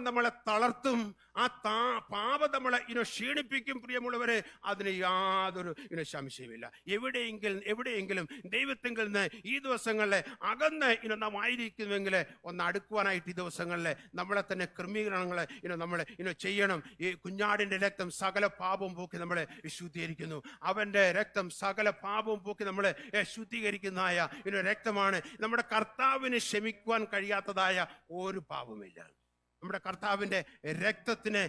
പാപം നമ്മളെ തളർത്തും ആ താ പാപം നമ്മളെ ഇനോ ക്ഷീണിപ്പിക്കും പ്രിയമുള്ളവരെ. അതിന് യാതൊരു ഇനോ സംശയമില്ല എവിടെയെങ്കിലും എവിടെയെങ്കിലും ദൈവത്തെങ്കിൽ നിന്ന് ഈ ദിവസങ്ങളിൽ അകന്ന് ഇനോ നാം ഒന്ന് അടുക്കുവാനായിട്ട് ഈ ദിവസങ്ങളിൽ നമ്മളെ തന്നെ ക്രമീകരണങ്ങൾ ഇനോ നമ്മൾ ഇനോ ചെയ്യണം. ഈ കുഞ്ഞാടിന്റെ രക്തം സകല പാപവും പോക്കി നമ്മളെ ശുദ്ധീകരിക്കുന്നു. അവന്റെ രക്തം സകല പാപവും പോക്കി നമ്മളെ ശുദ്ധീകരിക്കുന്നതായ ഇനോ രക്തമാണ് നമ്മുടെ കർത്താവിന് ക്ഷമിക്കുവാൻ കഴിയാത്തതായ ഒരു പാപമില്ല നമ്മുടെ കർത്താവിന്റെ രക്തത്തിനെ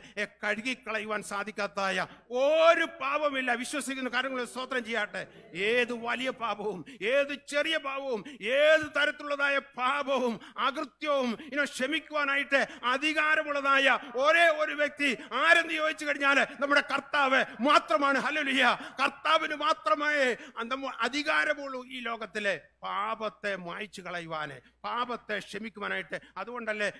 കഴുകിക്കളയുവാൻ സാധിക്കാത്തതായ ഒരു പാപമില്ല. വിശ്വസിക്കുന്ന കാര്യങ്ങൾ സ്തോത്രം ചെയ്യാട്ടെ. ഏത് വലിയ പാപവും ഏത് ചെറിയ പാപവും ഏത് തരത്തിലുള്ളതായ പാപവും അകൃത്യവും ഇനോ ക്ഷമിക്കുവാനായിട്ട് അധികാരമുള്ളതായ ഒരേ ഒരു വ്യക്തി ആരെന്ന് ചോദിച്ചു കഴിഞ്ഞാൽ നമ്മുടെ കർത്താവ് മാത്രമാണ്. ഹല്ലേലൂയ. കർത്താവിന് മാത്രമേ അധികാരമുള്ളൂ ഈ ലോകത്തിലെ. പാപത്തെ മായ്ച്ചു കളയുവാന് പാപത്തെ ക്ഷമിക്കുവാനായിട്ട്. അതുകൊണ്ടല്ലേ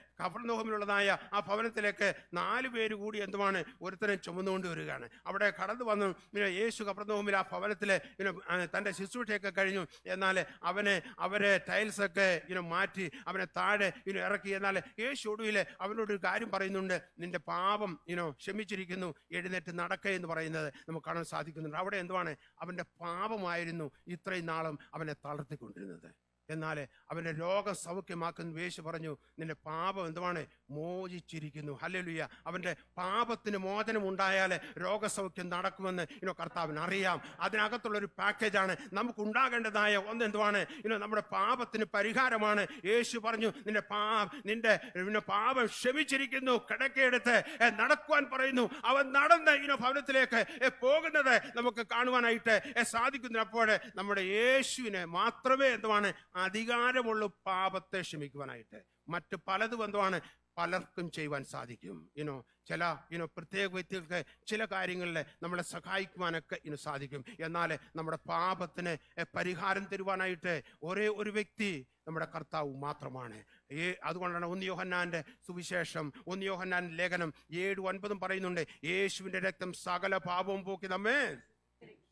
കഫർനോഹമിലുള്ളതായ ആ ഭവനത്തിലേക്ക് നാല് പേര് കൂടി എന്തുമാണ് ഒരുത്തനെ ചുമന്നുകൊണ്ട് വരികയാണ്. അവിടെ കടന്നു വന്നു. പിന്നെ യേശു കഫർനോഹമിൽ ആ ഭവനത്തിലെ പിന്നെ തന്റെ ശുശ്രൂഷയൊക്കെ കഴിഞ്ഞു. എന്നാൽ അവനെ അവരെ ടൈൽസൊക്കെ ഇങ്ങനെ മാറ്റി അവനെ താഴെ ഇങ്ങനെ ഇറക്കി. എന്നാൽ യേശു ഒടുവിൽ അവനോട് ഒരു കാര്യം പറയുന്നുണ്ട്. നിന്റെ പാപം ഇനോ ക്ഷമിച്ചിരിക്കുന്നു. എഴുന്നേറ്റ് നടക്ക എന്ന് പറയുന്നത് നമുക്ക് കാണാൻ സാധിക്കുന്നുണ്ട്. അവിടെ എന്തുവാണ്? അവന്റെ പാപമായിരുന്നു ഇത്രയും നാളും അവനെ തളർത്തിക്കൊണ്ടിരുന്നത്. എന്നാൽ അവന്റെ രോഗം സൗഖ്യമാക്കുന്ന വേശു പറഞ്ഞു നിന്റെ പാപം എന്തുവാണ്? മോചിച്ചിരിക്കുന്നു. ഹല്ലേലൂയ. അവന്റെ പാപത്തിന് മോചനം ഉണ്ടായാൽ രോഗസൗഖ്യം നടക്കുമെന്ന് ഇനോ കർത്താവിന് അറിയാം അതിനകത്തുള്ളൊരു പാക്കേജാണ് നമുക്ക് ഉണ്ടാകേണ്ടതായ ഒന്ന് എന്തുവാണ് ഇനോ നമ്മുടെ പാപത്തിന് പരിഹാരമാണ്. യേശു പറഞ്ഞു നിന്റെ പാ നിന്റെ പിന്നെ പാപം ക്ഷമിച്ചിരിക്കുന്നു. കിടക്കെടുത്ത് നടക്കുവാൻ പറയുന്നു. അവൻ നടന്ന് ഇനോ ഭവനത്തിലേക്ക് പോകുന്നത് നമുക്ക് കാണുവാനായിട്ട് സാധിക്കുന്നപ്പോൾ നമ്മുടെ യേശുവിനെ മാത്രമേ എന്തുവാണ്? അധികാരമുള്ളൂ പാപത്തെ ക്ഷമിക്കുവാനായിട്ട്. മറ്റ് പലതും എന്തുവാണ്? പലർക്കും ചെയ്യുവാൻ സാധിക്കും. ഇനോ ചില ഇനോ പ്രത്യേക വ്യക്തികൾക്ക് ചില കാര്യങ്ങളിൽ നമ്മളെ സഹായിക്കുവാനൊക്കെ ഇനി സാധിക്കും. എന്നാൽ നമ്മുടെ പാപത്തിന് പരിഹാരം തരുവാനായിട്ട് ഒരേ ഒരു വ്യക്തി നമ്മുടെ കർത്താവ് മാത്രമാണ്. ഏ അതുകൊണ്ടാണ് ഒന്ന് യോഹന്നാന്റെ സുവിശേഷം ഒന്ന് യോഹന്നാൻ ലേഖനം ഏഴ് ഒൻപതും പറയുന്നുണ്ട് യേശുവിന്റെ രക്തം സകല പാപവും പോക്കി നമ്മെ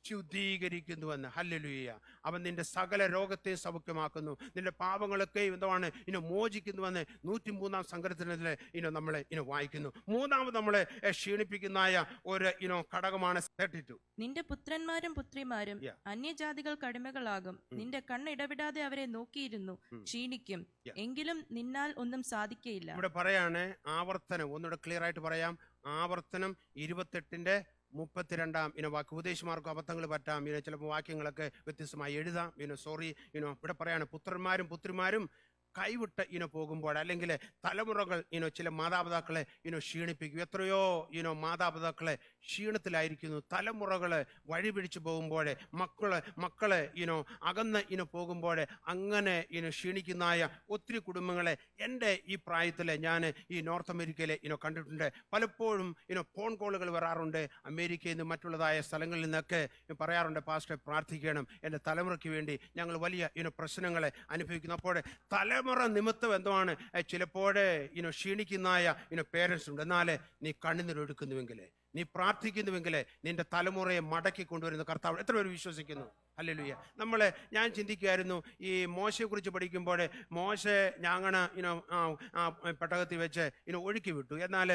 ശുദ്ധീകരിക്കുന്നുവെന്ന്. ഹല്ലേലൂയ. അവൻ നിന്റെ സകല രോഗത്തെ സൗഖ്യമാക്കുന്നു. നിന്റെ പാപങ്ങളൊക്കെ എന്താണ് ഇനി മോചിക്കുന്നുവെന്ന് നൂറ്റി മൂന്നാം സങ്കടത്തിനെതിൽ ഇനി നമ്മളെ ഇനി വായിക്കുന്നു. മൂന്നാമത് നമ്മളെ ക്ഷീണിപ്പിക്കുന്നതായ ഒരു ഇനോ ഘടകമാണ് തേർട്ടി ടു നിന്റെ പുത്രന്മാരും പുത്രിമാരും അന്യജാതികൾ കടിമകളാകും. നിന്റെ കണ്ണ് ഇടവിടാതെ അവരെ നോക്കിയിരുന്നു. ക്ഷീണിക്കും. എങ്കിലും നിന്നാൽ ഒന്നും സാധിക്കയില്ല. ഇവിടെ പറയാണ് ആവർത്തനം. ഒന്നുകൂടെ ക്ലിയർ ആയിട്ട് പറയാം. ആവർത്തനം ഇരുപത്തെട്ടിന്റെ മുപ്പത്തിരണ്ടാം ഇനോ വാക്ക് ഉപദേശമാർക്കും അബദ്ധങ്ങൾ പറ്റാം. ഇനോ ചിലപ്പോൾ വാക്യങ്ങളൊക്കെ വ്യത്യസ്തമായി എഴുതാം. ഇനോ സോറി ഇനോ ഇവിടെ പറയാണ് പുത്രന്മാരും പുത്രിമാരും കൈവിട്ട് ഇനോ പോകുമ്പോൾ അല്ലെങ്കിൽ തലമുറകൾ ഇനോ ചില മാതാപിതാക്കളെ ഇനോ ക്ഷീണിപ്പിക്കും. എത്രയോ ഇനോ മാതാപിതാക്കളെ ക്ഷീണത്തിലായിരിക്കുന്നു. തലമുറകൾ വഴി പിടിച്ചു പോകുമ്പോൾ മക്കൾ മക്കളെ ഇനോ അകന്ന് ഇനോ പോകുമ്പോൾ അങ്ങനെ ഇനോ ക്ഷീണിക്കുന്നതായ ഒത്തിരി കുടുംബങ്ങളെ എന്റെ ഈ പ്രായത്തിൽ ഞാൻ ഈ നോർത്ത് അമേരിക്കയിലെ ഇനോ കണ്ടിട്ടുണ്ട്. പലപ്പോഴും ഇനോ ഫോൺ കോളുകൾ വരാറുണ്ട്. അമേരിക്കയിൽ നിന്ന് മറ്റുള്ളതായ സ്ഥലങ്ങളിൽ നിന്നൊക്കെ പറയാറുണ്ട് പാസ്റ്റർ പ്രാർത്ഥിക്കണം. എന്റെ തലമുറയ്ക്ക് വേണ്ടി ഞങ്ങൾ വലിയ ഇനോ പ്രശ്നങ്ങളെ അനുഭവിക്കുന്നു. അപ്പോൾ തലമുറ നിമിത്തം എന്തുമാണ് ചിലപ്പോൾ ഇനോ ക്ഷീണിക്കുന്നതായ ഇനോ പേരൻസ് ഉണ്ട്. എന്നാൽ നീ കണ്ണുനീരൊടുക്കുന്നുവെങ്കിൽ നീ പ്രാർത്ഥിക്കുന്നുവെങ്കിൽ നിന്റെ തലമുറയെ മടക്കി കൊണ്ടുവരുന്ന കർത്താവ് എത്ര പേര് വിശ്വസിക്കുന്നു? അല്ലെലുയ്യ നമ്മളെ ഞാൻ ചിന്തിക്കുമായിരുന്നു ഈ മോശയെക്കുറിച്ച് പഠിക്കുമ്പോൾ മോശ ഞാങ്ങണ ഇനോ പെട്ടകത്തിൽ വെച്ച് ഇനോ ഒഴുക്കി വിട്ടു. എന്നാൽ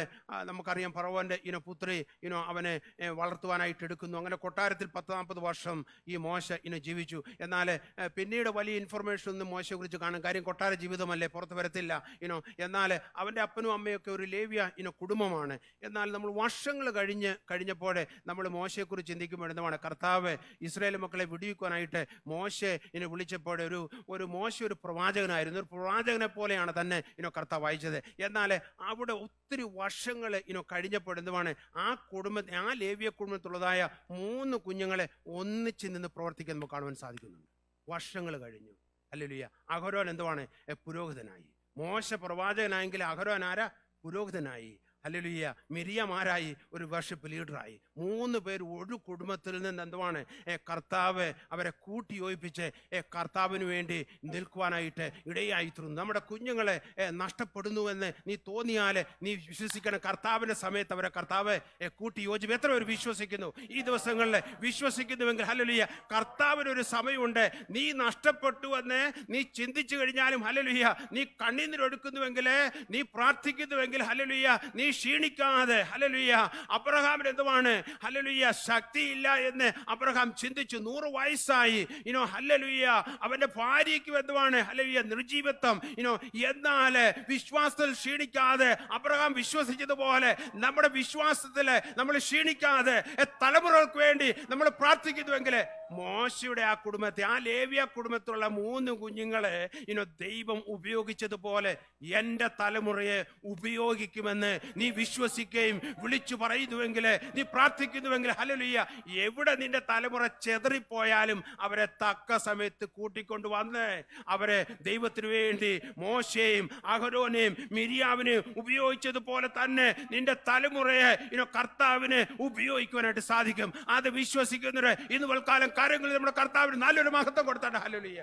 നമുക്കറിയാം ഫറവോന്റെ ഇനോ പുത്രി ഇനോ അവനെ വളർത്തുവാനായിട്ട് എടുക്കുന്നു. അങ്ങനെ കൊട്ടാരത്തിൽ പത്ത് നാൽപ്പത് വർഷം ഈ മോശ ഇനോ ജീവിച്ചു. എന്നാൽ പിന്നീട് വലിയ ഇൻഫർമേഷൻ ഒന്നും മോശയെക്കുറിച്ച് കാണും കാര്യം കൊട്ടാര ജീവിതമല്ലേ? പുറത്ത് വരത്തില്ല ഇനോ എന്നാൽ അവന്റെ അപ്പനും അമ്മയൊക്കെ ഒരു ലേവ്യ ഇനോ കുടുംബമാണ്. എന്നാൽ നമ്മൾ വർഷങ്ങൾ കഴിഞ്ഞ് കഴിഞ്ഞപ്പോൾ നമ്മൾ മോശയെക്കുറിച്ച് ചിന്തിക്കുമ്പോൾ എന്താണ് കർത്താവ് ഇസ്രായേൽ മക്കളെ വിടിവിക്കുവാനായിട്ട് മോശെ ഇനെ വിളിച്ചപ്പോൾ ഒരു ഒരു മോശ ഒരു പ്രവാചകനായിരുന്നു. ഒരു പ്രവാചകനെ പോലെയാണ് തന്നെ ഇനോ കർത്താവ് വായിച്ചത് എന്നാൽ അവിടെ ഒത്തിരി വർഷങ്ങൾ ഇനോ കഴിഞ്ഞപ്പോൾ എന്തുവാണ്? ആ കുടുംബ ആ ലേവ്യ കുടുംബത്തിലുള്ളതായ മൂന്ന് കുഞ്ഞുങ്ങളെ ഒന്നിച്ച് നിന്ന് പ്രവർത്തിക്കാൻ നമുക്ക് കാണുവാൻ സാധിക്കുന്നുണ്ട്. വർഷങ്ങൾ കഴിഞ്ഞു. അല്ലല്ലോ അഹരോൻ എന്തുവാണ്? പുരോഹിതനായി. മോശ പ്രവാചകനായെങ്കിൽ അഹരോൻ ആരാ? പുരോഹിതനായി. ഹല്ലേലൂയ. മിരിയമാരായി ഒരു വർഷിപ്പ് ലീഡറായി മൂന്ന് പേര് ഒരു കുടുംബത്തിൽ നിന്ന് എന്തുവാണ്? ഏ, കർത്താവ് അവരെ കൂട്ടി യോജിപ്പിച്ച് ഏ, കർത്താവിന് വേണ്ടി നിൽക്കുവാനായിട്ട് ഇടയായി തീർന്നു നമ്മുടെ കുഞ്ഞുങ്ങളെ നഷ്ടപ്പെടുന്നുവെന്ന് നീ തോന്നിയാൽ നീ വിശ്വസിക്കണം. കർത്താവിന്റെ സമയത്ത് അവരെ കർത്താവ് ഏ, കൂട്ടി യോജിപ്പ് എത്ര പേര് വിശ്വസിക്കുന്നു? ഈ ദിവസങ്ങളിൽ വിശ്വസിക്കുന്നുവെങ്കിൽ ഹല്ലേലൂയ കർത്താവിന് ഒരു സമയമുണ്ട്. നീ നഷ്ടപ്പെട്ടു എന്ന് നീ ചിന്തിച്ചു കഴിഞ്ഞാലും ഹല്ലേലൂയ നീ കണ്ണീരിലൊടുക്കുന്നുവെങ്കിൽ നീ പ്രാർത്ഥിക്കുന്നുവെങ്കിൽ ഹല്ലേലൂയ നീ ക്ഷീണിക്കാതെ ഹലലുയ്യ അബ്രഹാമിന് എന്തുവാണ്? ഹലലുയ്യ ശക്തിയില്ല എന്ന് അബ്രഹാം ചിന്തിച്ചു. നൂറ് വയസ്സായി. ഇനോ ഹല്ലേലൂയ അവന്റെ ഭാര്യയ്ക്ക് എന്തുവാണ്? ഹലലുയ്യ നിർജീവത്വം. ഇനോ എന്നാൽ വിശ്വാസത്തിൽ ക്ഷീണിക്കാതെ അബ്രഹാം വിശ്വസിച്ചതുപോലെ നമ്മുടെ വിശ്വാസത്തിൽ നമ്മൾ ക്ഷീണിക്കാതെ തലമുറകൾക്ക് വേണ്ടി നമ്മൾ പ്രാർത്ഥിക്കുന്നുവെങ്കിൽ മോശയുടെ ആ കുടുംബത്തെ ആ ലേവിയ കുടുംബത്തിലുള്ള മൂന്ന് കുഞ്ഞുങ്ങളെ ഇനോ ദൈവം ഉപയോഗിച്ചതുപോലെ എന്റെ തലമുറയെ ഉപയോഗിക്കുമെന്ന് നീ വിശ്വസിക്കുകയും വിളിച്ചു പറയുന്നുവെങ്കിൽ നീ പ്രാർത്ഥിക്കുന്നുവെങ്കിൽ ഹല്ലേലൂയ എവിടെ നിന്റെ തലമുറ ചെതറിപ്പോയാലും അവരെ തക്ക സമയത്ത് കൂട്ടിക്കൊണ്ട് വന്ന് അവരെ ദൈവത്തിനു വേണ്ടി മോശയെയും അഹരോനെയും മിരിയാവിനെയും ഉപയോഗിച്ചതുപോലെ തന്നെ നിന്റെ തലമുറയെ ഇനോ കർത്താവിനെ ഉപയോഗിക്കുവാനായിട്ട് സാധിക്കും. അത് വിശ്വസിക്കുന്നവരെ ഇന്ന് വൽക്കാലം കാര്യങ്ങളിൽ നമ്മുടെ കർത്താവിന് നല്ലൊരു മഹത്വം കൊടുത്താണ് ഹലോലിയ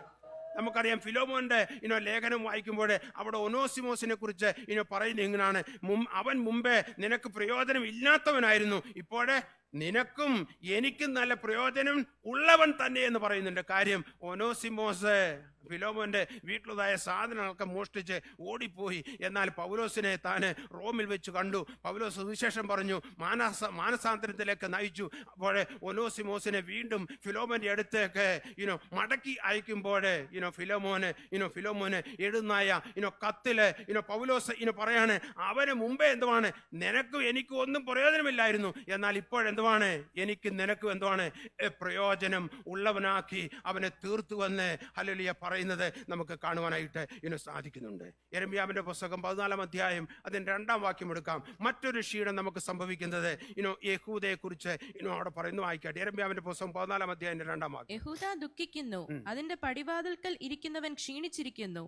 നമുക്കറിയാം ഫിലോമോന്റെ ഇനോ ലേഖനം വായിക്കുമ്പോൾ അവിടെ ഒനോസിമോസിനെ കുറിച്ച് ഇനോ പറയുന്നത് ഇങ്ങനാണ് മും- അവൻ മുമ്പേ നിനക്ക് പ്രയോജനം ഇല്ലാത്തവനായിരുന്നു. ഇപ്പോഴേ നിനക്കും എനിക്കും നല്ല പ്രയോജനം ഉള്ളവൻ തന്നെ എന്ന് പറയുന്നുണ്ട്. കാര്യം ഒനോസിമോസ് ഫിലോമോന്റെ വീട്ടിലുതായ സാധനങ്ങളൊക്കെ മോഷ്ടിച്ച് ഓടിപ്പോയി. എന്നാൽ പൗലോസിനെ താൻ റോമിൽ വെച്ച് കണ്ടു. പൗലോസ് സുവിശേഷം പറഞ്ഞു മാനസ മാനസാന്തരത്തിലേക്ക് നയിച്ചു. അപ്പോൾ ഒനോസിമോസിനെ വീണ്ടും ഫിലോമോന്റെ അടുത്തേക്ക് ഇനോ മടക്കി അയക്കുമ്പോൾ ഇനോ ഫിലോമോന് ഇനോ ഫിലോമോന് എഴുന്നായ ഇനോ കത്തിൽ ഇനോ പൗലോസ് ഇനോ പറയാണ് അവന് മുമ്പേ എന്തുവാണ്? നിനക്കും എനിക്കും ഒന്നും പ്രയോജനമില്ലായിരുന്നു. എന്നാൽ ഇപ്പോഴെന്തുവാണ് എനിക്ക് നിനക്കും എന്തുവാണ്? പ്രയോജനം ഉള്ളവനാക്കി അവനെ തീർത്തു വന്ന് ഹലലിയ പറയുന്നത് നമുക്ക് കാണുവാനായിട്ട് ഇതിന് സാധിക്കുന്നുണ്ട്. എരമ്യാവിന്റെ പുസ്തകം പതിനാലാം അധ്യായം അതിന്റെ രണ്ടാം വാക്യം എടുക്കാം. മറ്റൊരു ക്ഷീണം നമുക്ക് സംഭവിക്കുന്നത് ഇനോ യഹൂദയെക്കുറിച്ച് ഇനോ അവിടെ പറയുന്നു വായിക്കട്ടെ. എരമ്യാവിന്റെ പുസ്തകം പതിനാലാം അധ്യായം രണ്ടാം വാക്യം. യഹൂദ ദുഃഖിക്കുന്നു. അതിന്റെ പടിവാതിൽക്കൽ ഇരിക്കുന്നവൻ ക്ഷീണിച്ചിരിക്കുന്നു.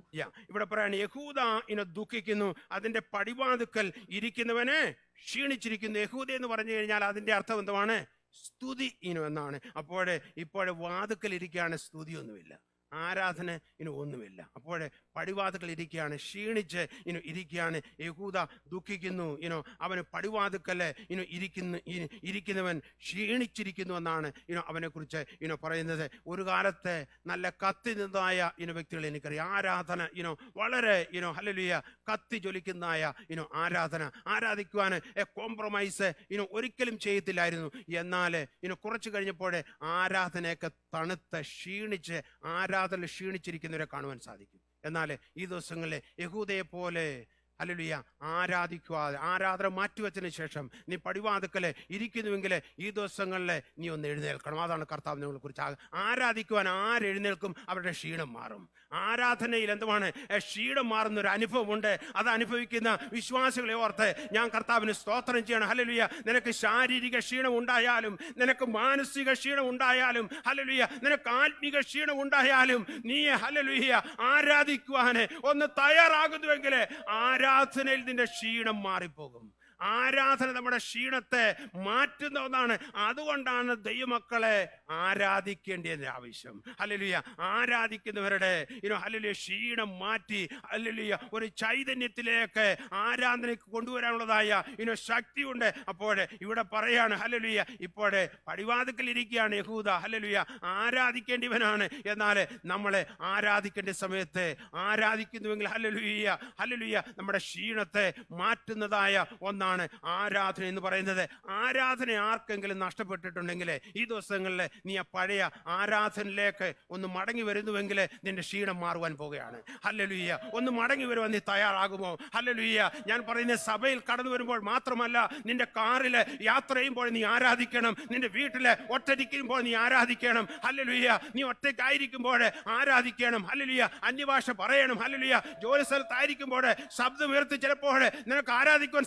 ഇവിടെ പറയാണ് യഹൂദ ഇനോ ദുഃഖിക്കുന്നു. അതിന്റെ പടിവാതിൽക്കൽ ഇരിക്കുന്നവനെ ക്ഷീണിച്ചിരിക്കുന്നു. യഹൂദ എന്ന് പറഞ്ഞു കഴിഞ്ഞാൽ അതിന്റെ അർത്ഥം എന്തുവാണ്? സ്തുതി ഇനം എന്നാണ്. അപ്പോഴേ ഇപ്പോഴെ വാതുക്കൽ ഇരിക്കുകയാണ് സ്തുതിയൊന്നുമില്ല. ആരാധന ഇനി ഒന്നുമില്ല. അപ്പോഴേ പടിവാതുക്കൾ ഇരിക്കുകയാണ് ക്ഷീണിച്ച് ഇനി ഇരിക്കുകയാണ്. യഹൂദ ദുഃഖിക്കുന്നു ഇനോ അവന് പടിവാതുക്കൽ ഇനി ഇരിക്കുന്നു ഇരിക്കുന്നവൻ ക്ഷീണിച്ചിരിക്കുന്നു എന്നാണ് ഇനോ അവനെക്കുറിച്ച് ഇനോ പറയുന്നത്. ഒരു കാലത്തെ നല്ല കത്തി നിന്നതായ ഇനോ വ്യക്തികൾ എനിക്കറിയാം. ആരാധന ഇനോ വളരെ ഇനോ ഹലലിയ കത്തി ജ്വലിക്കുന്നതായ ഇനോ ആരാധന. ആരാധിക്കുവാൻ എ കോംപ്രമൈസ് ഇനോ ഒരിക്കലും ചെയ്യത്തില്ലായിരുന്നു. എന്നാൽ ഇനോ കുറച്ച് കഴിഞ്ഞപ്പോഴേ ആരാധനയൊക്കെ തണുത്ത് ക്ഷീണിച്ച് ആരാധന ക്ഷീണിച്ചിരിക്കുന്നവരെ കാണുവാൻ സാധിക്കും. എന്നാൽ ഈ ദിവസങ്ങളിൽ യഹൂദയെ പോലെ ഹല്ലേലൂയ. ആരാധിക്കുവാതെ ആരാധന മാറ്റിവെച്ചതിന് ശേഷം നീ പടിവാതുക്കൽ ഇരിക്കുന്നുവെങ്കിൽ ഈ ദിവസങ്ങളിൽ നീ ഒന്ന് എഴുന്നേൽക്കണം. അതാണ് കർത്താവ് നിങ്ങളെ കുറിച്ച് ആരാധിക്കുവാൻ ആരെഴുന്നേൽക്കും അവരുടെ ക്ഷീണം മാറും. ആരാധനയിൽ എന്തുമാണ് ക്ഷീണം മാറുന്ന ഒരു അനുഭവമുണ്ട്. അത് അനുഭവിക്കുന്ന വിശ്വാസികളെ ഓർത്ത് ഞാൻ കർത്താവിന് സ്തോത്രം ചെയ്യണം. ഹലലുയ്യ നിനക്ക് ശാരീരിക ക്ഷീണം ഉണ്ടായാലും നിനക്ക് മാനസിക ക്ഷീണം ഉണ്ടായാലും ഹലലുയ്യ നിനക്ക് ആത്മീക ക്ഷീണം ഉണ്ടായാലും നീ ഹലലുയ്യ ആരാധിക്കുവാന് ഒന്ന് തയ്യാറാകുന്നുവെങ്കിൽ ആരാധനയിൽ നിന്റെ ക്ഷീണം മാറിപ്പോകും. ആരാധന നമ്മുടെ ക്ഷീണത്തെ മാറ്റുന്ന ഒന്നാണ്. അതുകൊണ്ടാണ് ദൈവമക്കളെ ആരാധിക്കേണ്ടതിന്റെ ആവശ്യം. ഹല്ലേലൂയ. ആരാധിക്കുന്നവരുടെ ഇനോ അല്ലെ ക്ഷീണം മാറ്റി ഹല്ലേലൂയ ഒരു ചൈതന്യത്തിലേക്ക് ആരാധനയ്ക്ക് കൊണ്ടുവരാനുള്ളതായ ഇനോ ശക്തിയുണ്ട്. അപ്പോഴേ ഇവിടെ പറയാണ് ഹല്ലേലൂയ ഇപ്പോഴേ പടിവാതുക്കൽ ഇരിക്കുകയാണ് യഹൂദ. ഹല്ലേലൂയ. ആരാധിക്കേണ്ടിവനാണ് എന്നാൽ നമ്മളെ ആരാധിക്കേണ്ട സമയത്ത് ആരാധിക്കുന്നുവെങ്കിൽ ഹലലുയ്യ ഹലലുയ്യ നമ്മുടെ ക്ഷീണത്തെ മാറ്റുന്നതായ ഒന്നാണ്. ആരാധന എന്ന് പറയുന്നത്. ആരാധന ആർക്കെങ്കിലും നഷ്ടപ്പെട്ടിട്ടുണ്ടെങ്കിൽ ഈ ദിവസങ്ങളിൽ നീ ആ പഴയ ആരാധനയിലേക്ക് ഒന്ന് മടങ്ങി വരുന്നുവെങ്കിൽ നിന്റെ ക്ഷീണം മാറുവാൻ പോവുകയാണ്. ഹല്ലലുയ്യ. ഒന്ന് മടങ്ങി വരുവാൻ നീ തയ്യാറാകുമോ? ഹല്ലലുയ്യ. ഞാൻ പറയുന്ന സഭയിൽ കടന്നു വരുമ്പോൾ മാത്രമല്ല നിന്റെ കാറിൽ യാത്ര ചെയ്യുമ്പോൾ നീ ആരാധിക്കണം. നിന്റെ വീട്ടിൽ ഒറ്റയ്ക്കുമ്പോൾ നീ ആരാധിക്കണം. ഹല്ലലുയ്യ. നീ ഒറ്റയ്ക്കായിരിക്കുമ്പോൾ ആരാധിക്കണം. ഹല്ലലുയ്യ. അന്യഭാഷ പറയണം. ഹല്ലലുയ്യ. ജോലി സ്ഥലത്തായിരിക്കുമ്പോൾ ശബ്ദം ഉയർത്തി ചിലപ്പോൾ നിനക്ക് ആരാധിക്കുവാൻ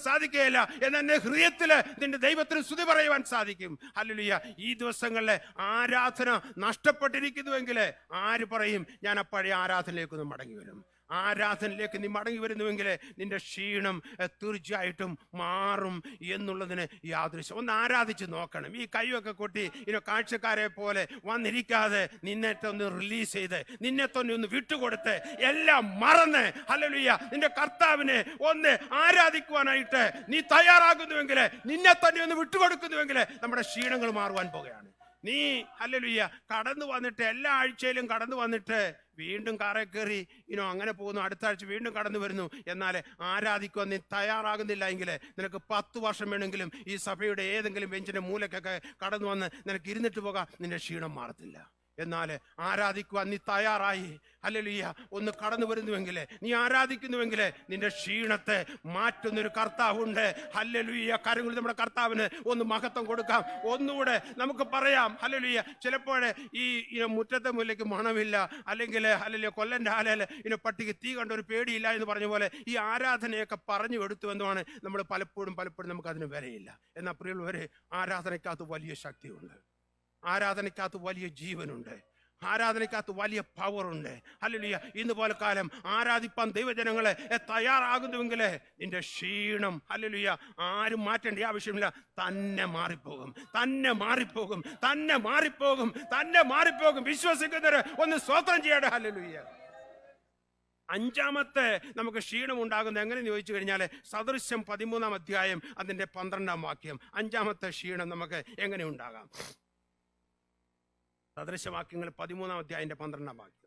സാധിക്കുകയില്ല എന്നാൽ നിന്റെ ഹൃദയത്തിൽ നിന്റെ ദൈവത്തിന് സ്തുതി പറയുവാൻ സാധിക്കും. അല്ലുലിയ ഈ ദിവസങ്ങളിൽ ആരാധന നഷ്ടപ്പെട്ടിരിക്കുന്നുവെങ്കിൽ ആര് പറയും ഞാൻ ആ പഴയ ആരാധനയിലേക്കൊന്ന് മടങ്ങി വരും ആരാധനയിലേക്ക് നീ മടങ്ങി വരുന്നുവെങ്കിൽ നിന്റെ ക്ഷീണം തീർച്ചയായിട്ടും മാറും എന്നുള്ളതിന് യാദൃശ്യം ഒന്ന് ആരാധിച്ച് നോക്കണം. ഈ കൈയൊക്കെ കൊട്ടി ഇനി കാഴ്ചക്കാരെ പോലെ വന്നിരിക്കാതെ നിന്നെ ഒന്ന് റിലീസ് ചെയ്ത് നിന്നെ തന്നെ ഒന്ന് വിട്ടുകൊടുത്ത് എല്ലാം മറന്ന് ഹലലുയ്യ നിന്റെ കർത്താവിനെ ഒന്ന് ആരാധിക്കുവാനായിട്ട് നീ തയ്യാറാകുന്നുവെങ്കിൽ നിന്നെ തന്നെ ഒന്ന് വിട്ടുകൊടുക്കുന്നുവെങ്കിൽ നമ്മുടെ ക്ഷീണങ്ങൾ മാറുവാൻ പോകുകയാണ്. നീ ഹല്ലേലൂയ കടന്നു വന്നിട്ട് എല്ലാ ആഴ്ചയിലും കടന്നു വന്നിട്ട് വീണ്ടും കാറെ കയറി ഇനോ അങ്ങനെ പോകുന്നു അടുത്ത ആഴ്ച വീണ്ടും കടന്നു വരുന്നു. എന്നാൽ ആരാധിക്കുവാൻ നീ തയ്യാറാകുന്നില്ല എങ്കിൽ നിനക്ക് പത്ത് വർഷം വേണമെങ്കിലും ഈ സഭയുടെ ഏതെങ്കിലും ബെഞ്ചിന്റെ മൂലക്കൊക്കെ കടന്നു വന്ന് നിനക്ക് ഇരുന്നിട്ട് പോകാം. നിന്റെ ക്ഷീണം മാറത്തില്ല. എന്നാൽ ആരാധിക്കുവാൻ നീ തയ്യാറായി. ഹല്ലേലൂയ ഒന്ന് കടന്നു വരുന്നുവെങ്കിൽ നീ ആരാധിക്കുന്നുവെങ്കിൽ നിന്റെ ക്ഷീണത്തെ മാറ്റുന്നൊരു കർത്താവുണ്ട്. ഹല്ലേലൂയ കാര്യങ്ങൾ നമ്മുടെ കർത്താവിന് ഒന്ന് മഹത്വം കൊടുക്കാം. ഒന്നുകൂടെ നമുക്ക് പറയാം. ഹല്ലേലൂയ ചിലപ്പോൾ ഈ മുറ്റത്തെ മുല്ലയ്ക്ക് മണമില്ല. അല്ലെങ്കിൽ അല്ലെങ്കിൽ കൊല്ലന്റെ ആലയിൽ ഇനി പട്ടിക്ക് തീ കണ്ട ഒരു പേടിയില്ല എന്ന് പറഞ്ഞ പോലെ ഈ ആരാധനയൊക്കെ പറഞ്ഞു എടുത്തു എന്നാണ് നമ്മൾ പലപ്പോഴും പലപ്പോഴും നമുക്കതിന് വിലയില്ല. എന്നാൽ പ്രിയമുള്ളവരെ ആരാധനയ്ക്കകത്ത് വലിയ ശക്തിയുണ്ട്. ആരാധനയ്ക്കകത്ത് വലിയ ജീവനുണ്ട്. ആരാധനയ്ക്കകത്ത് വലിയ പവറുണ്ട് അല്ലെ ഇന്ന് പോലെ കാലം ആരാധിപ്പാൻ ദൈവജനങ്ങളെ തയ്യാറാകുന്നുവെങ്കിൽ നിന്റെ ക്ഷീണം അല്ലെ ആരും മാറ്റേണ്ട ആവശ്യമില്ല. തന്നെ മാറിപ്പോകും. തന്നെ മാറിപ്പോകും. തന്നെ മാറിപ്പോകും. തന്നെ മാറിപ്പോകും. വിശ്വസിക്കുന്നവര് ഒന്ന് സ്വതന്ത്രം ചെയ്യട്ടെ. അല്ലെ അഞ്ചാമത്തെ നമുക്ക് ക്ഷീണം ഉണ്ടാകുന്നത് എങ്ങനെയെന്ന് ചോദിച്ചു കഴിഞ്ഞാൽ സദൃശ്യം പതിമൂന്നാം അധ്യായം അതിന്റെ പന്ത്രണ്ടാം വാക്യം. അഞ്ചാമത്തെ ക്ഷീണം നമുക്ക് എങ്ങനെ ഉണ്ടാകാം? സദൃശവാക്യങ്ങൾ പതിമൂന്നാം അധ്യായന്റെ പന്ത്രണ്ടാം വാക്യം.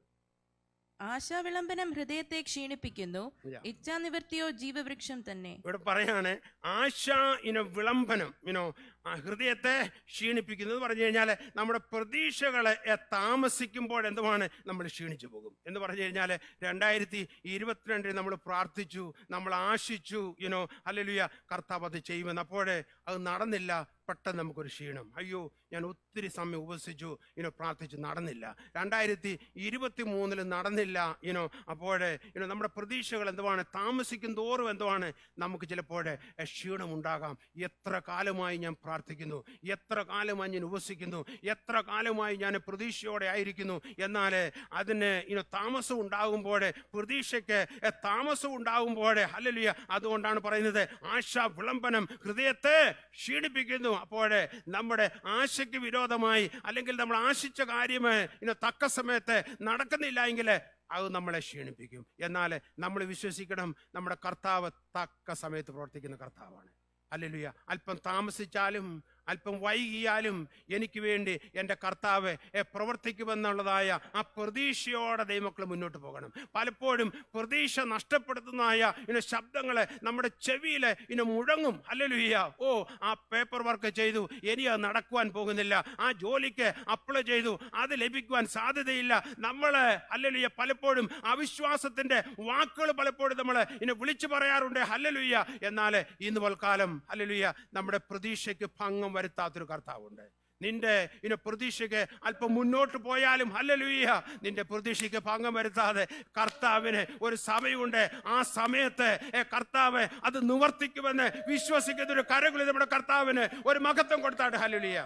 ആശാവിളംബനം ഹൃദയത്തെ ക്ഷീണിപ്പിക്കുന്നു. ഇച്ഛാ ഇച്ഛാനിവൃത്തിയോ ജീവവൃക്ഷം തന്നെ. ഇവിടെ പറയാണ് ആശ ഇനോ വിളംബനം ഇനോ ഹൃദയത്തെ ക്ഷീണിപ്പിക്കുന്നത് പറഞ്ഞു കഴിഞ്ഞാൽ നമ്മുടെ പ്രതീക്ഷകളെ താമസിക്കുമ്പോൾ എന്തുമാണ്? നമ്മൾ ക്ഷീണിച്ചു പോകും. എന്ന് പറഞ്ഞു കഴിഞ്ഞാൽ രണ്ടായിരത്തി ഇരുപത്തിരണ്ടിൽ നമ്മൾ പ്രാർത്ഥിച്ചു നമ്മൾ ആശിച്ചു യുനോ അല്ലെലുയ കർത്താവ് അത് ചെയ്യുമെന്ന്. അപ്പോഴേ അത് നടന്നില്ല പെട്ടെന്ന് നമുക്കൊരു ക്ഷീണം. അയ്യോ ഞാൻ ഒത്തിരി സമയം ഉപസിച്ചു ഇനോ പ്രാർത്ഥിച്ചു നടന്നില്ല. രണ്ടായിരത്തി ഇരുപത്തി മൂന്നിൽ നടന്നില്ല ഇനോ അപ്പോഴേ ഇനോ നമ്മുടെ പ്രതീക്ഷകൾ എന്തുവാണ്? താമസിക്കും തോറും എന്തുവാണ്? നമുക്ക് ചിലപ്പോഴേ എ, ക്ഷീണമുണ്ടാകാം. എത്ര കാലമായി ഞാൻ പ്രാർത്ഥിക്കുന്നു. എത്ര കാലമായി ഞാൻ ഉപസിക്കുന്നു. എത്ര കാലമായി ഞാൻ പ്രതീക്ഷയോടെ ആയിരിക്കുന്നു. എന്നാൽ അതിന് ഇനി താമസം ഉണ്ടാകുമ്പോൾ പ്രതീക്ഷയ്ക്ക് താമസം ഉണ്ടാകുമ്പോൾ ഹലലിയ അതുകൊണ്ടാണ് പറയുന്നത് ആശാ വിളംബനം ഹൃദയത്തെ ക്ഷീണിപ്പിക്കുന്നു. അപ്പോഴേ നമ്മുടെ ആശയ്ക്ക് വിരോധമായി അല്ലെങ്കിൽ നമ്മൾ ആശിച്ച കാര്യം ഇനി തക്ക സമയത്ത് നടക്കുന്നില്ല എങ്കിൽ അത് നമ്മളെ ക്ഷീണിപ്പിക്കും. എന്നാൽ നമ്മൾ വിശ്വസിക്കണം നമ്മുടെ കർത്താവ് തക്ക സമയത്ത് പ്രവർത്തിക്കുന്ന കർത്താവാണ്. അല്ലെലുയ. അല്പം താമസിച്ചാലും അല്പം വൈകിയാലും എനിക്ക് വേണ്ടി എന്റെ കർത്താവ് പ്രവർത്തിക്കുമെന്നുള്ളതായ ആ പ്രതീക്ഷയോടെ ദൈവമക്കൾ മുന്നോട്ട് പോകണം. പലപ്പോഴും പ്രതീക്ഷ നഷ്ടപ്പെടുത്തുന്നതായ ഇന ശബ്ദങ്ങളെ നമ്മുടെ ചെവിയിൽ ഇന മുഴങ്ങും. അല്ലലുയ്യ ഓ ആ പേപ്പർ വർക്ക് ചെയ്തു. ഇനി അത് നടക്കുവാൻ പോകുന്നില്ല. ആ ജോലിക്ക് അപ്ലൈ ചെയ്തു. അത് ലഭിക്കുവാൻ സാധ്യതയില്ല. നമ്മൾ അല്ലലുയ്യ പലപ്പോഴും അവിശ്വാസത്തിന്റെ വാക്കുകൾ പലപ്പോഴും നമ്മൾ ഇനി വിളിച്ചു പറയാറുണ്ട്. അല്ലലുയ്യ എന്നാൽ ഇന്ന് പോൽക്കാലം അല്ലലുയ്യ നമ്മുടെ പ്രതീക്ഷയ്ക്ക് ഭംഗം വരുത്താത്തൊരു കർത്താവുണ്ട്. നിന്റെ ഇനി പ്രതീക്ഷയ്ക്ക് അല്പം മുന്നോട്ട് പോയാലും ഹല്ലലുയ്യ നിന്റെ പ്രതീക്ഷയ്ക്ക് ഭംഗം വരുത്താതെ കർത്താവിന് ഒരു സമയമുണ്ട്. ആ സമയത്ത് കർത്താവ് അത് നിവർത്തിക്കുമെന്ന് വിശ്വസിക്കുന്ന ഒരു കരകുലി നമ്മുടെ കർത്താവിന് ഒരു മഹത്വം കൊടുത്താട്ട് ഹല്ലുലിയ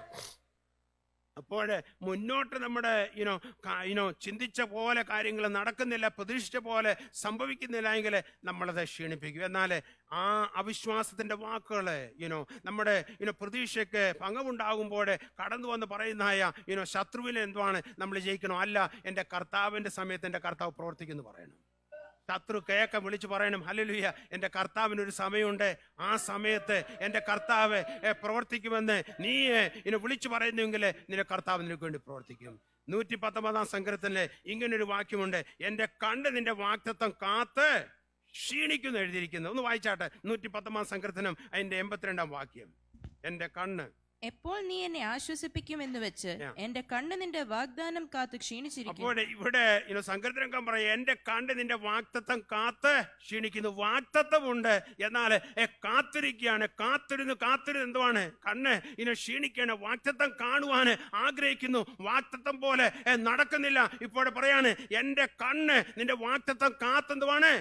അപ്പോൾ മുന്നോട്ട് നമ്മുടെ ഇനോ ഇനോ ചിന്തിച്ച പോലെ കാര്യങ്ങൾ നടക്കുന്നില്ല പ്രതീക്ഷിച്ച പോലെ സംഭവിക്കുന്നില്ല എങ്കിൽ നമ്മളത് ക്ഷീണിപ്പിക്കും. എന്നാൽ ആ അവിശ്വാസത്തിന്റെ വാക്കുകൾ ഇനോ നമ്മുടെ ഇനോ പ്രതീക്ഷയ്ക്ക് ഭംഗമുണ്ടാകുമ്പോൾ കടന്നു വന്ന് പറയുന്നതായ ഇനോ ശത്രുവിനെ എന്തുവാണ് നമ്മൾ ജയിക്കണോ? അല്ല എന്റെ കർത്താവിന്റെ സമയത്ത് എന്റെ കർത്താവ് പ്രവർത്തിക്കുന്നു പറയണം. ശത്രു കേക്ക വിളിച്ചു പറയണം ഹല്ലേലൂയ എന്റെ കർത്താവിന് ഒരു സമയമുണ്ട്. ആ സമയത്ത് എന്റെ കർത്താവ് പ്രവർത്തിക്കുമെന്ന് നീ ഇനി ഇനെ വിളിച്ചു പറയുന്നുവെങ്കിൽ നിന്റെ കർത്താവ് നിനക്ക് വേണ്ടി പ്രവർത്തിക്കും. നൂറ്റി പത്തൊമ്പതാം സങ്കരത്തിൽ ഇങ്ങനൊരു വാക്യമുണ്ട് എന്റെ കണ്ട് നിന്റെ വാക്തത്വം കാത്ത് ക്ഷീണിക്കുന്നു എഴുതിയിരിക്കുന്നു. ഒന്ന് വായിച്ചാട്ടെ നൂറ്റി പത്തൊമ്പതാം സങ്കരത്തിനും അതിന്റെ എൺപത്തിരണ്ടാം വാക്യം. എന്റെ കണ്ണ് എപ്പോൾ നീ എന്നെ ആശ്വസിപ്പിക്കുമെന്ന് വെച്ച് എന്റെ കണ്ണ് നിന്റെ വാഗ്ദാനം കാത്ത് ക്ഷീണിച്ചിരിക്കും. അപ്പോൾ ഇവിടെ ഇന്ന് സങ്കീർത്തനം പറയാം എന്റെ കണ്ണ് നിന്റെ വാക്തത്വം കാത്ത് ക്ഷീണിക്കുന്നു വാക്തത്വമുണ്ട് എന്നാൽ കാത്തിരിക്കുകയാണ് കാത്തിരുന്ന് കാത്തിരുന്ന് എന്തുവാണ്? കണ്ണ് ഇനി ക്ഷീണിക്കുകയാണ് വാക്തത്വം കാണുവാന് ആഗ്രഹിക്കുന്നു വാക്തത്വം പോലെ നടക്കുന്നില്ല. ഇപ്പോൾ പറയാണ് എന്റെ കണ്ണ് നിന്റെ വാക്തത്വം കാത്തെന്തുവാണ്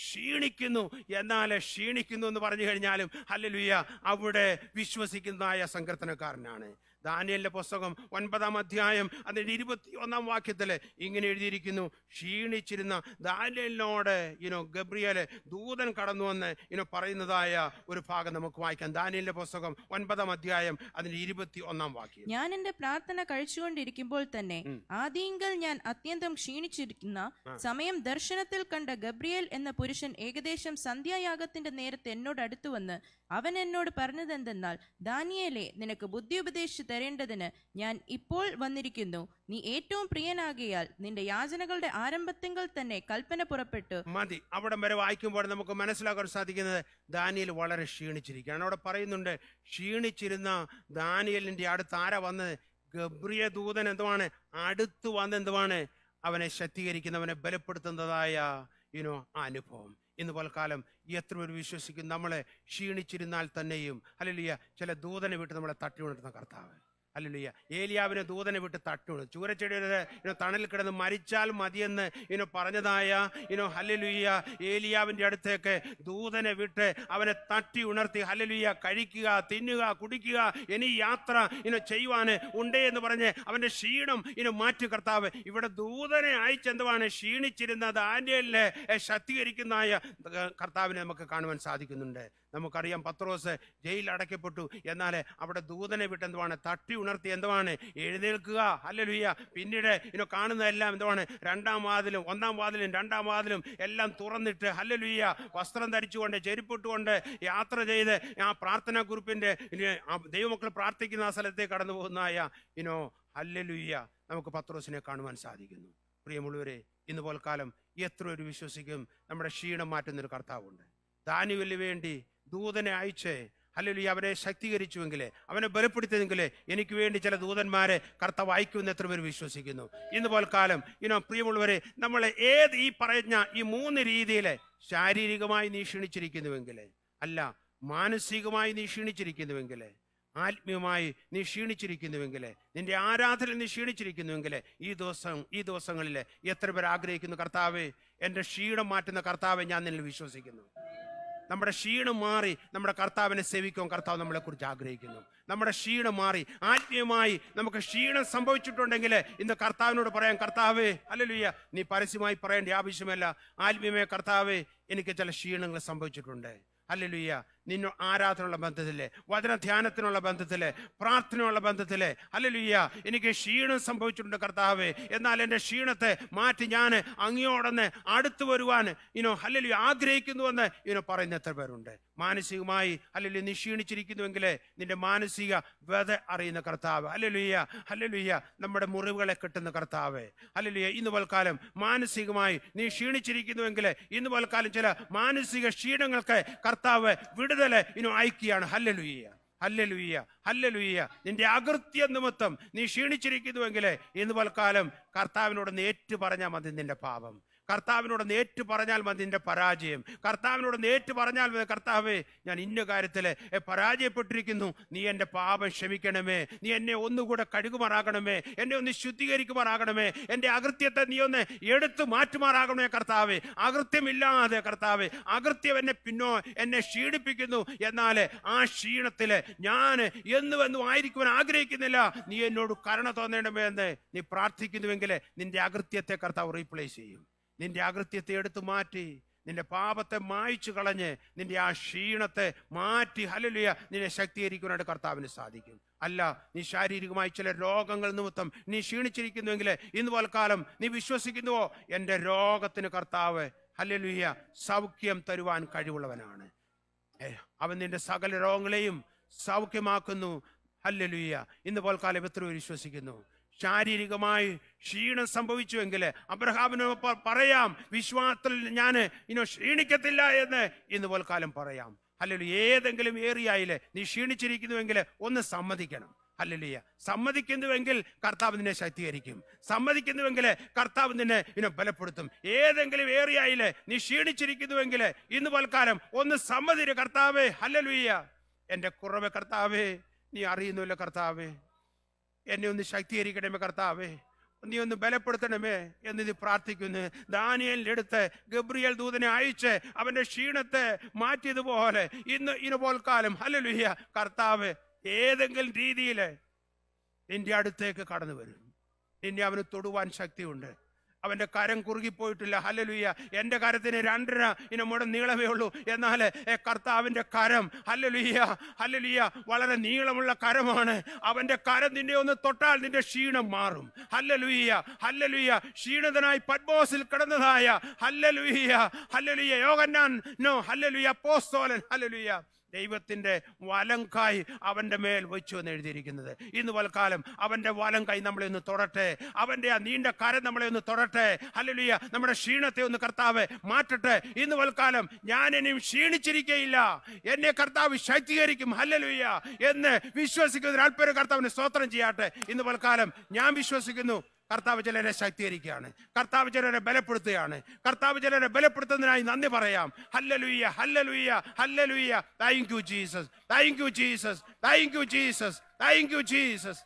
ക്ഷീണിക്കുന്നു. എന്നാൽ ക്ഷീണിക്കുന്നു എന്ന് പറഞ്ഞു കഴിഞ്ഞാലും ഹല്ലേലൂയ അവിടെ വിശ്വസിക്കുന്നതായ സങ്കീർത്തനക്കാരനാണ് ദാനിയലിന്റെ പുസ്തകം ഒൻപതാം അധ്യായം അതിന്റെ ഇരുപത്തി ഒന്നാം വാക്യത്തിൽ ഇങ്ങനെ എഴുതിയിരിക്കുന്നു. ക്ഷീണിച്ചിരുന്ന ദാനിയലിനോട് ഇനോ ഗബ്രിയൽ ദൂതൻ കടന്നു വന്ന് ഇനോ പറയുന്നതായ ഒരു ഭാഗം നമുക്ക് വായിക്കാം. ദാനിയലിന്റെ പുസ്തകം ഒൻപതാം അധ്യായം അതിന്റെ ഇരുപത്തി ഒന്നാം വാക്യം. ഞാൻ എന്റെ പ്രാർത്ഥന കഴിച്ചുകൊണ്ടിരിക്കുമ്പോൾ തന്നെ ആദ്യങ്കൽ ഞാൻ അത്യന്തം ക്ഷീണിച്ചിരിക്കുന്ന സമയം ദർശനത്തിൽ കണ്ട ഗബ്രിയേൽ എന്ന പുരുഷൻ ഏകദേശം സന്ധ്യായാഗത്തിന്റെ നേരത്തെ എന്നോട് അടുത്തു വന്ന് അവൻ എന്നോട് പറഞ്ഞതെന്തെന്നാൽ ദാനിയേലെ നിനക്ക് ബുദ്ധി ഉപദേശിച്ചു തരേണ്ടതിന് ഞാൻ ഇപ്പോൾ വന്നിരിക്കുന്നു. നീ ഏറ്റവും പ്രിയനാകിയാൽ നിന്റെ യാചനകളുടെ ആരംഭത്തിങ്കൽ തന്നെ കൽപ്പന പുറപ്പെട്ടു. മതി. അവിടം വരെ വായിക്കുമ്പോൾ നമുക്ക് മനസ്സിലാക്കാൻ സാധിക്കുന്നത് ദാനിയൽ വളരെ ക്ഷീണിച്ചിരിക്കുകയാണ്. അവിടെ പറയുന്നുണ്ട് ക്ഷീണിച്ചിരുന്ന ദാനിയലിന്റെ അടുത്ത് ആരാ വന്നത് ഗബ്രിയ ദൂതൻ എന്തുവാണ്? അടുത്ത് വന്ന് എന്തുവാണ്? അവനെ ശക്തീകരിക്കുന്നവനെ ബലപ്പെടുത്തുന്നതായ യുനോ അനുഭവം. ഇന്ന് പോൽക്കാലം എത്ര പേര് വിശ്വസിക്കും? നമ്മളെ ക്ഷീണിച്ചിരുന്നാൽ തന്നെയും അല്ലെങ്കിൽ ചില ദൂതനെ വിട്ട് നമ്മളെ തട്ടി ഉണർത്തുന്ന കർത്താവ്. അല്ലല്ലിയ ഏലിയാവിനെ ദൂതനെ വിട്ട് തട്ടുണു ചൂരച്ചെടിയുടെ തണലിൽ കിടന്ന് മരിച്ചാൽ മതിയെന്ന് ഇനോ പറഞ്ഞതായ ഇനോ ഹല്ലലുയ്യ ഏലിയാവിന്റെ അടുത്തേക്ക് ദൂതനെ വിട്ട് അവനെ തട്ടി ഉണർത്തി ഹല്ലലുയ്യ കഴിക്കുക തിന്നുക കുടിക്കുക ഇനി യാത്ര ഇനോ ചെയ്യുവാൻ ഉണ്ടേ എന്ന് പറഞ്ഞ് അവന്റെ ക്ഷീണം ഇനോ മാറ്റി കർത്താവ് ഇവിടെ ദൂതനെ അയച്ചെന്തുവാണ്? ക്ഷീണിച്ചിരുന്ന ദാനിയലിനെ ശക്തീകരിക്കുന്നതായ കർത്താവിനെ നമുക്ക് കാണുവാൻ സാധിക്കുന്നുണ്ട്. നമുക്കറിയാം പത്രോസ് ജയിലിൽ അടയ്ക്കപ്പെട്ടു. എന്നാൽ അവിടെ ദൂതനെ വിട്ട് എന്തുവാണ് തട്ടി ഉണർത്തി എന്തുവാണ്? എഴുന്നേൽക്കുക. ഹല്ലേലൂയ പിന്നീട് ഇനി കാണുന്നതെല്ലാം എന്തുവാണ്? രണ്ടാം വാതിലും ഒന്നാം വാതിലും രണ്ടാം വാതിലും എല്ലാം തുറന്നിട്ട് ഹല്ലേലൂയ വസ്ത്രം ധരിച്ചുകൊണ്ട് ചെരുപ്പിട്ടുകൊണ്ട് യാത്ര ചെയ്ത് ആ പ്രാർത്ഥനാ ഗ്രൂപ്പിന്റെ ഇനി ദൈവമക്കൾ പ്രാർത്ഥിക്കുന്ന ആ സ്ഥലത്തേക്ക് കടന്നു പോകുന്നതായ ഇനോ ഹല്ലേലൂയ നമുക്ക് പത്രോസിനെ കാണുവാൻ സാധിക്കുന്നു. പ്രിയമുള്ളവരെ ഇന്ന് പോൽക്കാലം എത്ര ഒരു വിശ്വസിക്കും നമ്മുടെ ക്ഷീണം മാറ്റുന്നൊരു കർത്താവുണ്ട്. ദാനുവിന് വേണ്ടി ദൂതനെ അയച്ച് അല്ലെങ്കിൽ അവനെ ശക്തീകരിച്ചുവെങ്കിലേ അവനെ ബലപ്പെടുത്തിയെങ്കിലേ എനിക്ക് വേണ്ടി ചില ദൂതന്മാരെ കർത്താവ് അയക്കുമെന്ന് എത്ര പേര് വിശ്വസിക്കുന്നു. ഇന്ന് പോൽക്കാലം ഇനോ പ്രിയമുള്ളവരെ നമ്മൾ ഏത് ഈ പറഞ്ഞ ഈ മൂന്ന് രീതിയിൽ ശാരീരികമായി നീ ക്ഷീണിച്ചിരിക്കുന്നുവെങ്കിലേ അല്ല മാനസികമായി നീ ക്ഷീണിച്ചിരിക്കുന്നുവെങ്കിലേ ആത്മീയമായി നീ ക്ഷീണിച്ചിരിക്കുന്നുവെങ്കിൽ നിന്റെ ആരാധന നീ ക്ഷീണിച്ചിരിക്കുന്നുവെങ്കിൽ ഈ ദിവസം ഈ ദിവസങ്ങളിൽ എത്ര പേർ ആഗ്രഹിക്കുന്നു കർത്താവ് എന്റെ ക്ഷീണം മാറ്റുന്ന കർത്താവെ ഞാൻ നിന്നിൽ വിശ്വസിക്കുന്നു. നമ്മുടെ ക്ഷീണം മാറി നമ്മുടെ കർത്താവിനെ സേവിക്കാൻ കർത്താവ് നമ്മളെ കുറിച്ച് ആഗ്രഹിക്കുന്നു. നമ്മുടെ ക്ഷീണം മാറി. ആത്മീയമായി നമുക്ക് ക്ഷീണം സംഭവിച്ചിട്ടുണ്ടെങ്കിൽ ഇന്ന് കർത്താവിനോട് പറയാം കർത്താവേ അല്ലല്ലുയ്യ നീ പരസ്യമായി പറയേണ്ട ആവശ്യമല്ല. ആത്മീയമായ കർത്താവേ എനിക്ക് ചില ക്ഷീണങ്ങൾ സംഭവിച്ചിട്ടുണ്ട്. അല്ലല്ലുയ്യ നിന്നു ആരാധനയുള്ള ബന്ധത്തിൽ വചനധ്യാനത്തിനുള്ള ധ്യാനത്തിനുള്ള ബന്ധത്തിലെ പ്രാർത്ഥനയുള്ള ബന്ധത്തിലെ. അല്ലല്ലുയ്യ എനിക്ക് ക്ഷീണം സംഭവിച്ചിട്ടുണ്ട് കർത്താവേ. എന്നാൽ എന്റെ ക്ഷീണത്തെ മാറ്റി ഞാൻ അങ്ങയോടൊന്ന് അടുത്തു വരുവാൻ ഇനോ അല്ലല്ലോ ആഗ്രഹിക്കുന്നുവെന്ന് ഇനോ പറയുന്ന എത്ര പേരുണ്ട്. മാനസികമായി അല്ലെങ്കിൽ നീ ക്ഷീണിച്ചിരിക്കുന്നുവെങ്കിൽ നിന്റെ മാനസിക വ്യത അറിയുന്ന കർത്താവ്. അല്ലലുയ്യ അല്ലലുയ്യ നമ്മുടെ മുറിവുകളെ കിട്ടുന്ന കർത്താവ്. അല്ലലുയ്യ ഇന്ന് പോൽക്കാലം മാനസികമായി നീ ക്ഷീണിച്ചിരിക്കുന്നുവെങ്കിൽ ഇന്ന് പോൽക്കാലം ചില മാനസിക ക്ഷീണങ്ങൾക്ക് കർത്താവ് വിടുതൽ ഇനി അയക്കുകയാണ്. ഹല്ലലുയ്യ ഹല്ലലുയ്യ ഹല്ലലുയ്യ. നിന്റെ അകൃത്യ നിമിത്തം നീ ക്ഷീണിച്ചിരിക്കുന്നുവെങ്കിൽ ഇന്ന് പൽക്കാലം കർത്താവിനോട് നേറ്റു പറഞ്ഞാൽ മതി നിന്റെ പാപം. കർത്താവിനോട് നേറ്റു പറഞ്ഞാൽ മതി എന്റെ പരാജയം. കർത്താവിനോട് നേറ്റു പറഞ്ഞാൽ മതി. കർത്താവേ ഞാൻ ഇന്ന കാര്യത്തിൽ പരാജയപ്പെട്ടിരിക്കുന്നു. നീ എന്റെ പാപം ക്ഷമിക്കണമേ. നീ എന്നെ ഒന്നുകൂടെ കഴുകുമാറാകണമേ. എന്നെ ഒന്ന് ശുദ്ധീകരിക്കുമാറാകണമേ. എന്റെ അകൃത്യത്തെ നീ ഒന്ന് എടുത്തു മാറ്റുമാറാകണമേ കർത്താവേ. അകൃത്യമില്ലാതെ കർത്താവേ അകൃത്യം എന്നെ പിന്നോ എന്നെ ക്ഷീണിപ്പിക്കുന്നു. എന്നാൽ ആ ക്ഷീണത്തിൽ ഞാൻ എന്നുവെന്നും എന്നും ആയിരിക്കുവാൻ ആഗ്രഹിക്കുന്നില്ല. നീ എന്നോട് കരുണ തോന്നേണ്ടമേ എന്ന് നീ പ്രാർത്ഥിക്കുന്നുവെങ്കിൽ നിന്റെ അകൃത്യത്തെ കർത്താവ് റീപ്ലേസ് ചെയ്യും. നിന്റെ അകൃത്യത്തെ എടുത്തു മാറ്റി നിന്റെ പാപത്തെ മായ്ച്ചു കളഞ്ഞ് നിന്റെ ആ ക്ഷീണത്തെ മാറ്റി ഹലലിയ നിന്നെ ശക്തീകരിക്കുവാനായിട്ട് കർത്താവിന് സാധിക്കും. അല്ല നീ ശാരീരികമായി ചില രോഗങ്ങൾ നിമിത്തം നീ ക്ഷീണിച്ചിരിക്കുന്നുവെങ്കിൽ ഇന്ന് പോൽക്കാലം നീ വിശ്വസിക്കുന്നുവോ? എന്റെ രോഗത്തിന് കർത്താവ് ഹലലുയ്യ സൗഖ്യം തരുവാൻ കഴിവുള്ളവനാണ്. അവൻ നിന്റെ സകല രോഗങ്ങളെയും സൗഖ്യമാക്കുന്നു. ഹല്ലലുയ്യ ഇന്ന് പോൽക്കാലം എത്രയോ വിശ്വസിക്കുന്നു. ശാരീരികമായി ക്ഷീണം സംഭവിച്ചുവെങ്കിൽ അബ്രഹാമിന് പറയാം വിശ്വാസത്തിൽ ഞാൻ ഇനോ ക്ഷീണിക്കത്തില്ല എന്ന് ഇന്ന് പോൽക്കാലം പറയാം. അല്ലെങ്കിൽ ഏതെങ്കിലും ഏറിയായിൽ നീ ക്ഷീണിച്ചിരിക്കുന്നുവെങ്കിൽ ഒന്ന് സമ്മതിക്കണം. ഹല്ലേലൂയ. സമ്മതിക്കുന്നുവെങ്കിൽ കർത്താവ് നിന്നെ ശക്തീകരിക്കും. സമ്മതിക്കുന്നുവെങ്കിൽ കർത്താവ് നിന്നെ ഇനെ ബലപ്പെടുത്തും. ഏതെങ്കിലും ഏറിയായില്ലേ നീ ക്ഷീണിച്ചിരിക്കുന്നുവെങ്കിൽ ഇന്ന് പൽക്കാലം ഒന്ന് സമ്മതിര് കർത്താവേ. ഹല്ലേലൂയ. എന്റെ കുറവ് കർത്താവേ നീ അറിയുന്നുവല്ലോ കർത്താവേ. എന്നെ ഒന്ന് ശക്തീകരിക്കണമേ കർത്താവേ. നീ ഒന്ന് ബലപ്പെടുത്തണമേ എന്ന് ഇത് പ്രാർത്ഥിക്കുന്നു. ദാനിയലിന്റെ ഗബ്രിയൽ ദൂതനെ അയച്ച് അവന്റെ ക്ഷീണത്തെ മാറ്റിയതുപോലെ ഇന്ന് കാലം ഹല്ലേലൂയ കർത്താവ് ഏതെങ്കിലും രീതിയിൽ നിന്റെ അടുത്തേക്ക് കടന്നു വരും നിന്നെ അവന് തൊടുവാൻ ശക്തിയുണ്ട്. അവന്റെ കരം കുറുകിപ്പോയിട്ടില്ല. ഹല്ലലുയ്യ എന്റെ കരത്തിന് രണ്ടര ഇനമുടെ നീളമേ ഉള്ളൂ. എന്നാൽ കർത്താവിന്റെ കരം ഹല്ലലുയ്യ ഹല്ലലുയ്യ വളരെ നീളമുള്ള കരമാണ്. അവന്റെ കരം നിന്നെ ഒന്ന് തൊട്ടാൽ നിന്റെ ക്ഷീണം മാറും. ഹല്ലലുയ്യ ഹല്ലലുയ്യ ക്ഷീണിതനായി പദ്മോസിൽ കിടന്നതായ ഹല്ലലുയ്യ ഹല്ലലുയ്യ യോഗന്നാൻ നോ ഹല്ലലുയ്യ പോസ്തോലൻ ഹല്ലലുയ്യ ദൈവത്തിന്റെ വലം കൈ അവന്റെ മേൽ വെച്ചു എന്ന് എഴുതിയിരിക്കുന്നത്. ഇന്ന് വൽക്കാലം അവന്റെ വലം കൈ നമ്മളെ ഒന്ന് തൊടട്ടെ. അവന്റെ ആ നീണ്ട കരം നമ്മളെ ഒന്ന് തൊടട്ടെ. ഹല്ലേലൂയ. നമ്മുടെ ക്ഷീണത്തെ ഒന്ന് കർത്താവ് മാറ്റട്ടെ. ഇന്ന് വൽക്കാലം ഞാൻ ഇനിയും ക്ഷീണിച്ചിരിക്കയില്ല. എന്നെ കർത്താവ് ശക്തീകരിക്കും. ഹല്ലേലൂയ. എന്ന് വിശ്വസിക്കുന്ന അല്പരം കർത്താവിന് സ്തോത്രം ചെയ്യാട്ടെ. ഇന്ന് വൽക്കാലം ഞാൻ വിശ്വസിക്കുന്നു. കർത്താവ് ചിലരെ ശക്തീകരിക്കുകയാണ്. കർത്താവ് ചിലരെ ബലപ്പെടുത്തുകയാണ്. കർത്താവ് ചിലരെ ബലപ്പെടുത്തുന്നതിനായി നന്ദി പറയാം. Hallelujah hallelujah hallelujah thank you Jesus thank you Jesus thank you Jesus thank you Jesus